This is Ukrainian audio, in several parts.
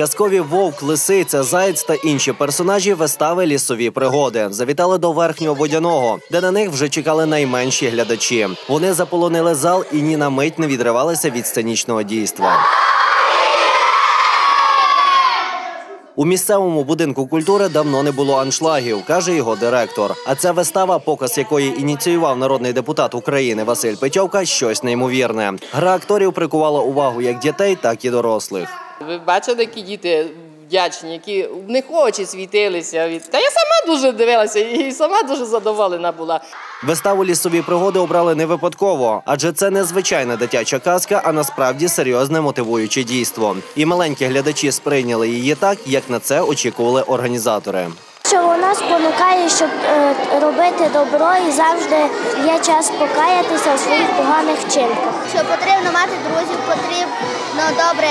Казкові вовк, лисиця, заєць та інші персонажі вистави лісові пригоди завітали до верхнього водяного, де на них вже чекали найменші глядачі. Вони заполонили зал і ні на мить не відривалися від сценічного дійства. У місцевому будинку культури давно не було аншлагів, каже його директор. А ця вистава, показ якої ініціював народний депутат України Василь Петьовка, щось неймовірне. Гра акторів прикувала увагу як дітей, так і дорослих. Ви бачили, які діти вдячні, які в них очі світилися. від- Та я сама дуже дивилася і сама дуже задоволена була. Виставу лісові пригоди обрали не випадково, адже це не звичайна дитяча казка, а насправді серйозне мотивуюче дійство. І маленькі глядачі сприйняли її так, як на це очікували організатори. Що нас спонукає, щоб е, робити добро і завжди є час покаятися у своїх поганих вчинках. що потрібно мати друзів, потрібно добре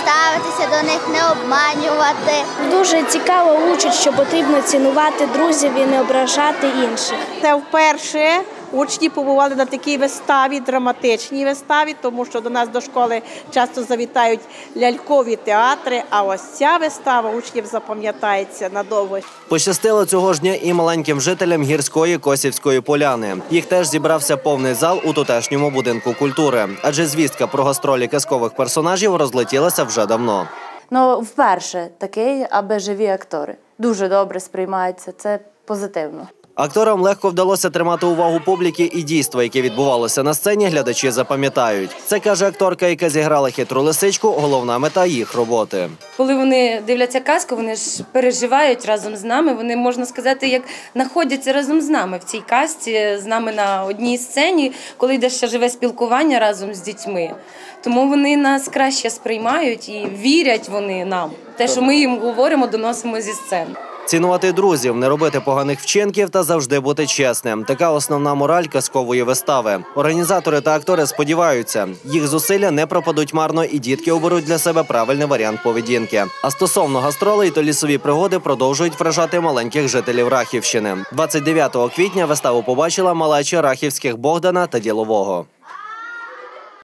ставитися до них, не обманювати. Дуже цікаво учить, що потрібно цінувати друзів і не ображати інших. Це вперше учні побували на такій виставі, драматичній виставі, тому що до нас до школи часто завітають лялькові театри. А ось ця вистава учнів запам'ятається надовго. Пощастило цього ж дня і маленьким жителям гірської Косівської поляни. Їх теж зібрався повний зал у тутешньому будинку культури, адже звістка про гастролі казкових персонажів розлетілася вже давно. Ну, вперше такий, аби живі актори. Дуже добре сприймається. Це позитивно. Акторам легко вдалося тримати увагу публіки і дійства, яке відбувалося на сцені, глядачі запам'ятають. Це каже акторка, яка зіграла хитру лисичку. Головна мета їх роботи. Коли вони дивляться казку, вони ж переживають разом з нами. Вони можна сказати, як знаходяться разом з нами в цій казці, з нами на одній сцені, коли йде ще живе спілкування разом з дітьми. Тому вони нас краще сприймають і вірять вони нам. Те, що ми їм говоримо, доносимо зі сцени. Цінувати друзів, не робити поганих вчинків та завжди бути чесним. Така основна мораль казкової вистави. Організатори та актори сподіваються, їх зусилля не пропадуть марно, і дітки оберуть для себе правильний варіант поведінки. А стосовно гастролей, то лісові пригоди продовжують вражати маленьких жителів Рахівщини. 29 квітня виставу побачила малеча рахівських Богдана та Ділового.